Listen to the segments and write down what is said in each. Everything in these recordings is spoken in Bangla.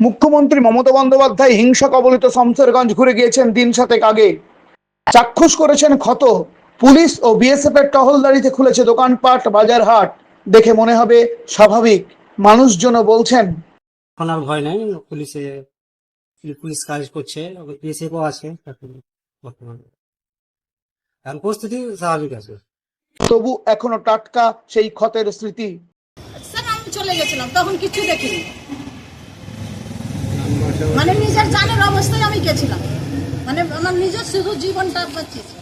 মুখ্যমন্ত্রী মমতা বন্দ্যোপাধ্যায় হিংসা কবলিত শমশেরগঞ্জ ঘুরে গিয়েছেন দিন সাতেক আগে। চাক্ষুষ করেছেন ক্ষত। পুলিশ ও বিএসএফ এর টহলদারিতে খুলেছে দোকানপাট বাজার হাট দেখে মনে হবে স্বাভাবিক। মানুষজনও বলছেন এখন আর ভয় নাই পুলিশে পুলিশ কাজ করছে বিএসএফও আছে বর্তমানে। এখন পরিস্থিতি স্বাভাবিক আছে। তবু এখনও টাটকা সেই ক্ষতের স্মৃতি। স্যার আমি চলে গেছিলাম তখন কিছু দেখিনি মানে নিজের আমি গেছিলাম। মানে আমার নিজের শুধু জীবনটা বাঁচিয়েছি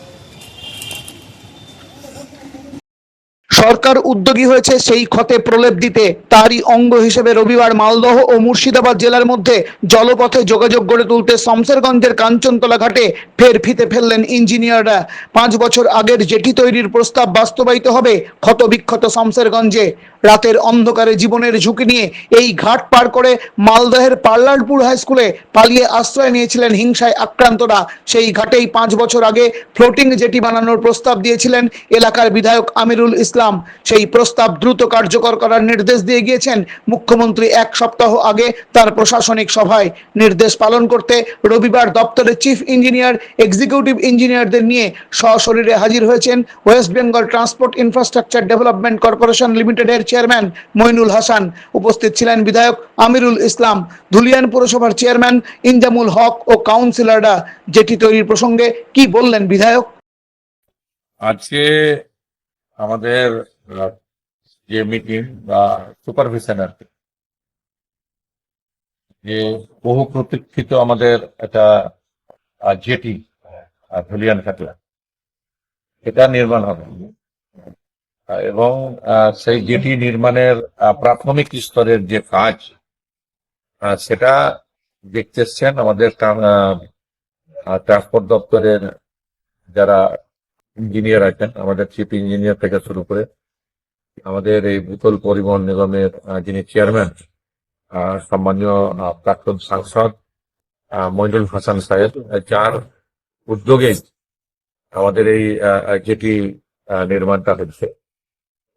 সরকার উদ্যোগী হয়েছে সেই ক্ষতে প্রলেপ দিতে। তারই অঙ্গ হিসেবে রবিবার মালদহ ও মুর্শিদাবাদ জেলার মধ্যে জলপথে যোগাযোগ গড়ে তুলতে শমশেরগঞ্জের কাঞ্চনতলা ঘাটে ফের ফিতে ফেললেন ইঞ্জিনিয়াররা। পাঁচ বছর আগের জেটি তৈরির প্রস্তাব বাস্তবায়িত হবে ক্ষত বিক্ষত শমশেরগঞ্জে। রাতের অন্ধকারে জীবনের ঝুঁকি নিয়ে এই ঘাট পার করে মালদহের পার্লারপুর হাই স্কুলে পালিয়ে আশ্রয় নিয়েছিলেন হিংসায় আক্রান্তরা। সেই ঘাটেই পাঁচ বছর আগে ফ্লোটিং জেটি বানানোর প্রস্তাব দিয়েছিলেন এলাকার বিধায়ক আমিরুল ইসলাম। সেই প্রস্তাব দ্রুত কার্যকর করার নির্দেশ দিয়ে গিয়েছেন মুখ্যমন্ত্রী এক সপ্তাহ আগে তার প্রশাসনিক সভায়। নির্দেশ পালন করতে রবিবার দপ্তরের চিফ ইঞ্জিনিয়ার, এক্সিকিউটিভ ইঞ্জিনিয়ারদের নিয়ে সশরীরে হাজির হয়েছেন West Bengal transport infrastructure development corporation লিমিটেডের চেয়ারম্যান মইনুল হাসান। উপস্থিত ছিলেন বিধায়ক আমিরুল ইসলাম। ধুলিয়ান পুরসভার চেয়ারম্যান ইনজামুল হক ও কাউন্সিলররা। যেটি তৈরির প্রসঙ্গে কি বললেন বিধায়ক? আজকে আমাদের যে মিটিং বা সুপারভিশন আর কি, যে বহু প্রতীক্ষিত আমাদের একটা জেটি ধুলিয়ান খাটলা এটা নির্মাণ হবে। এবং সেই জেটি নির্মাণের প্রাথমিক স্তরের যে কাজ সেটা দেখতেছেন আমাদের ট্রান্সপোর্ট দপ্তরের যারা ইঞ্জিনিয়ার আছেন, আমাদের চিফ ইঞ্জিনিয়ার থেকে শুরু করে আমাদের এই ভূতল পরিবহন নিগমের যিনি চেয়ারম্যান সম্মানীয় প্রাক্তন সাংসদ মইনুল হাসান সাহেব, যার উদ্যোগে আমাদের এই যেটি নির্মাণটা হচ্ছে।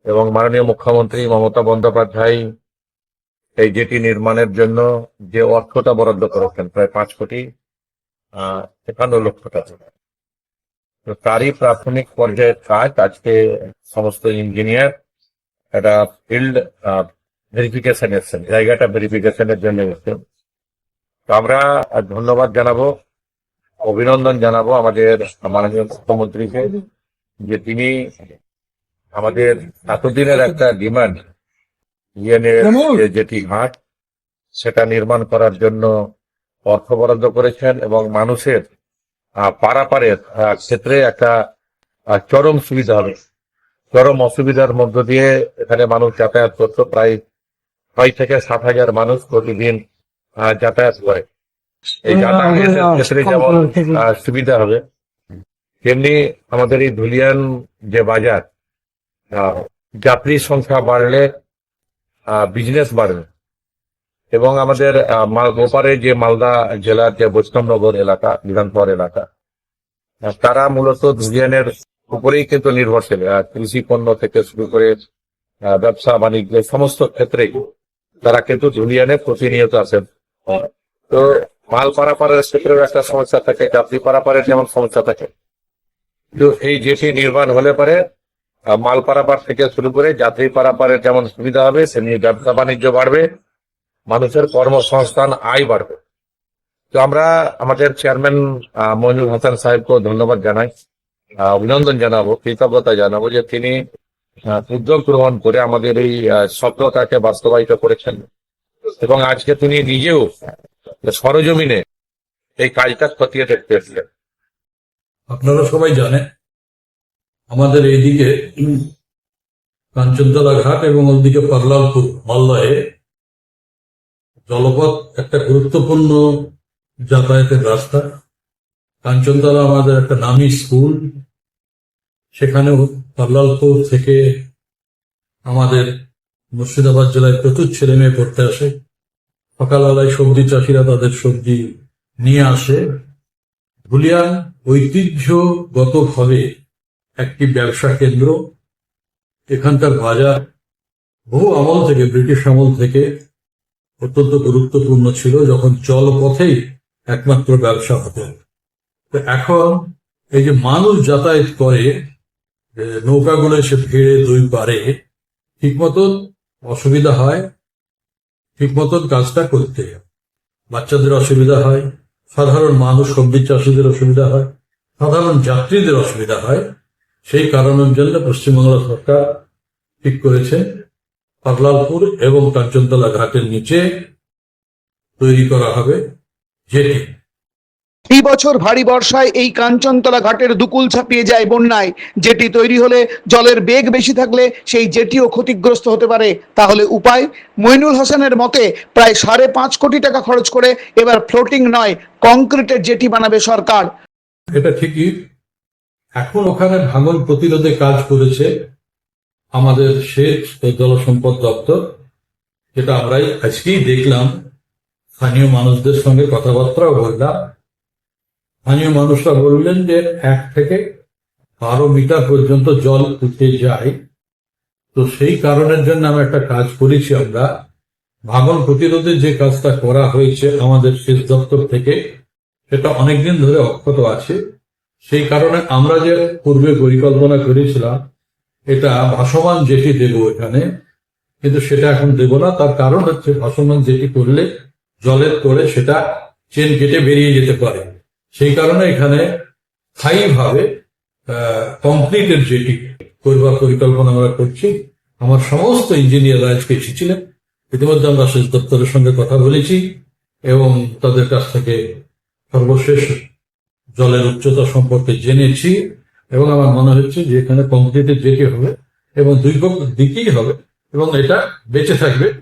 এবং মাননীয় মুখ্যমন্ত্রী মমতা বন্দ্যোপাধ্যায় এই যেটি নির্মাণের জন্য যে অর্থটা বরাদ্দ করেছেন, প্রায় পাঁচ কোটি একান্ন লক্ষ টাকা। তো তারই প্রাথমিক পর্যায়ের কাজ আজকে সমস্ত ইঞ্জিনিয়ার একটা ফিল্ড ভেরিফিকেশন এসছেন জায়গাটা ভেরিফিকেশনের জন্য এসছেন। তো আমরা ধন্যবাদ জানাব অভিনন্দন জানাব আমাদের মাননীয় মুখ্যমন্ত্রীকে যে তিনি আমাদের এতদিনের একটা ডিমান্ড ইউএনএর যে যেটি ঘাট সেটা নির্মাণ করার জন্য অর্থ বরাদ্দ করেছেন এবং মানুষের পারাপারের ক্ষেত্রে একটা চরম সুবিধা হবে। চরম অসুবিধার মধ্য দিয়ে এখানে মানুষ যাতায়াত করতো। প্রায় ছয় থেকে সাত হাজার মানুষ প্রতিদিন যাতায়াত করে। এই যাতায়াতের ক্ষেত্রে যেমন সুবিধা হবে। তেমনি আমাদের এই ধুলিয়ান যে বাজার যাত্রীর সংখ্যা বাড়লে বিজনেস বাড়বে। এবং আমাদের ওপারে যে মালদা জেলার যে বৈষ্ণবনগর এলাকা বিধানপর এলাকা তারা মূলত ধুলিয়ানের উপরেই কিন্তু নির্ভরশীল কৃষি পণ্য থেকে শুরু করে ব্যবসা, বাণিজ্য সমস্ত ক্ষেত্রেই তারা কিন্তু ধুলিয়ানে প্রতিনিয়ত আসেন তো মাল পারাপারের ক্ষেত্রেও একটা সমস্যা থাকে, যাত্রী পারাপারের যেমন সমস্যা থাকে। তো এই যেটি নির্মাণ হলে পারে মাল পারাপার থেকে শুরু করে যাত্রী পারাপারের যেমন সুবিধা হবে, সেমনি ব্যবসা বাণিজ্য বাড়বে। মানুষের কর্মসংস্থান আয় বাড়বে। তো আমরা আমাদের চেয়ারম্যান মইনুল হাসান সাহেবকে ধন্যবাদ জানাই। অভিনন্দন জানাব, কৃতজ্ঞতা জানাব যে তিনি উদ্যোগ গ্রহণ করে আমাদের এই স্বপ্নটাকে বাস্তবায়িত করেছেন। এবং আজকে তিনি নিজেও সরজমিনে এই কাজটা খতিয়ে দেখতে এসেছেন। আপনারা সবাই জানেন, আমাদের এইদিকে কাঞ্চনতলা ঘাট এবং ওদিকে পাগলালপুর মালদহে জলপথ একটা গুরুত্বপূর্ণ যাতায়াতের রাস্তা। কাঞ্চনতলা আমাদের একটা নামি স্কুল। সেখানেও পাগলালপুর থেকে আমাদের মুর্শিদাবাদ জেলায় প্রচুর ছেলে মেয়ে পড়তে আসে। সকালবেলায় সবজি চাষিরা তাদের সবজি নিয়ে আসে। ধুলিয়ান ঐতিহ্যগতভাবে একটি ব্যবসা কেন্দ্র। এখানকার বাজার বহু আমল থেকে, ব্রিটিশ আমল থেকে অত্যন্ত গুরুত্বপূর্ণ ছিল যখন জলপথেই একমাত্র ব্যবসা হতো। তো এখন এই যে মানুষ যাতায়াত করে নৌকাগুলো এসে ভিড়ে দুই পারে ঠিক মতন অসুবিধা হয় ঠিক মতন কাজটা করতে। বাচ্চাদের অসুবিধা হয়, সাধারণ মানুষ, সবজি চাষিদের অসুবিধা হয়, সাধারণ যাত্রীদের অসুবিধা হয়। সেই কারণের জন্য পশ্চিমবাংলা সরকার ঠিক করেছে। পাগলালপুর এবং কাঞ্চনতলা ঘাটের নিচে তৈরি করা হবে জেটি এই বছর ভারী বর্ষায় এই কাঞ্চনতলা ঘাটের দুকুল ছাপিয়ে যায় বন্যায়। জেটি তৈরি হলে জলের বেগ বেশি থাকলে সেই জেটিও ক্ষতিগ্রস্ত হতে পারে। তাহলে উপায়? মইনুল হোসেনের মতে প্রায় সাড়ে পাঁচ কোটি টাকা খরচ করে এবার ফ্লোটিং নয় কংক্রিটের জেটি বানাবে সরকার। এটা ঠিকই। এখন ওখানে ভাঙন প্রতিরোধে কাজ করেছে আমাদের সেচ জলসম্পদ দপ্তর, যেটা আমরাই আজকেই দেখলাম। স্থানীয় মানুষদের সঙ্গে কথাবার্তাও বললাম। স্থানীয় মানুষরা বললেন যে এক থেকে বারো মিটার পর্যন্ত জল উঠে যায়। তো সেই কারণের জন্য আমি একটা কাজ করেছি আমরা। ভাঙন প্রতিরোধে যে কাজটা করা হয়েছে আমাদের সেচ দপ্তর থেকে, সেটা অনেকদিন ধরে অক্ষত আছে। সেই কারণে আমরা যে পূর্বে পরিকল্পনা করেছিলাম এটা ভাসমান জেটি দেব এখানে, কিন্তু সেটা এখন দেব না। তার কারণ হচ্ছে ভাসমান জেটি করলে, জলের তোড়ে সেটা চেন কেটে বেরিয়ে যেতে পারে। সেই কারণে এখানে স্থায়ীভাবে কংক্রিটের জেটি করবার পরিকল্পনা আমরা করছি, আমার সমস্ত ইঞ্জিনিয়ার আজকে এসেছিলেন। ইতিমধ্যে আমরা সেচ দপ্তরের সঙ্গে কথা বলেছি এবং তাদের কাছ থেকে সর্বশেষ জলের উচ্চতা সম্পর্কে জেনেছি। এবং আমার মনে হচ্ছে যে এখানে কংক্রিটের যেতে হবে এবং দুই পক্ষ দিকেই হবে এবং এটা বেঁচে থাকবে।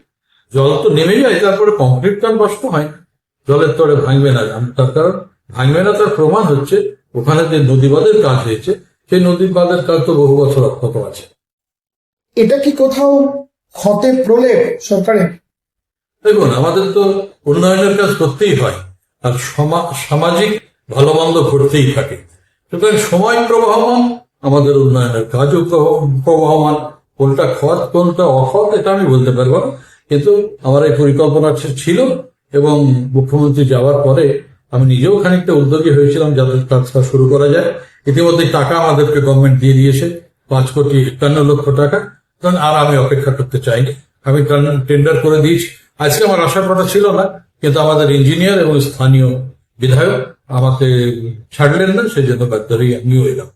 জল তো নেমে যায় তারপরে কংক্রিট কান নষ্ট হয় না। জলের তরে ভাঙবে না তার কারণ ভাঙবে না তার প্রমাণ হচ্ছে ওখানে যে নদী বাঁধের কাজ হয়েছে সেই নদী বাঁধের কাজ তো বহু বছর অক্ষত আছে। এটা কি কোথাও ক্ষতে প্রলেপ সরকারের দেখুন আমাদের তো উন্নয়নের কাজ করতেই হয় আর সমা- সামাজিক ভালো মন্দ ঘটতেই থাকে। সুতরাং সময় প্রবাহমান, আমাদের উন্নয়নের কাজও প্রবাহ- প্রবাহমান, কোনটা খত কোনটা অখত এটা আমি বলতে পারব না। কিন্তু আমার এই পরিকল্পনা ছিল এবং মুখ্যমন্ত্রী যাওয়ার পরে আমি নিজেও খানিকটা উদ্যোগী হয়েছিলাম যাতে কাজটা শুরু করা যায়। ইতিমধ্যে টাকা আমাদেরকে গভর্নমেন্ট দিয়ে দিয়েছে, পাঁচ কোটি একান্ন লক্ষ টাকা। কারণ আর আমি অপেক্ষা করতে চাইনি। আমি টেন্ডার করে দিয়েছি। আজকে আমার আসার কথা ছিল না, কিন্তু আমাদের ইঞ্জিনিয়ার এবং স্থানীয় বিধায়ক আমাকে ছাড়লেন না সেই জন্য বাধ্য হয়ে আমিও এলাম।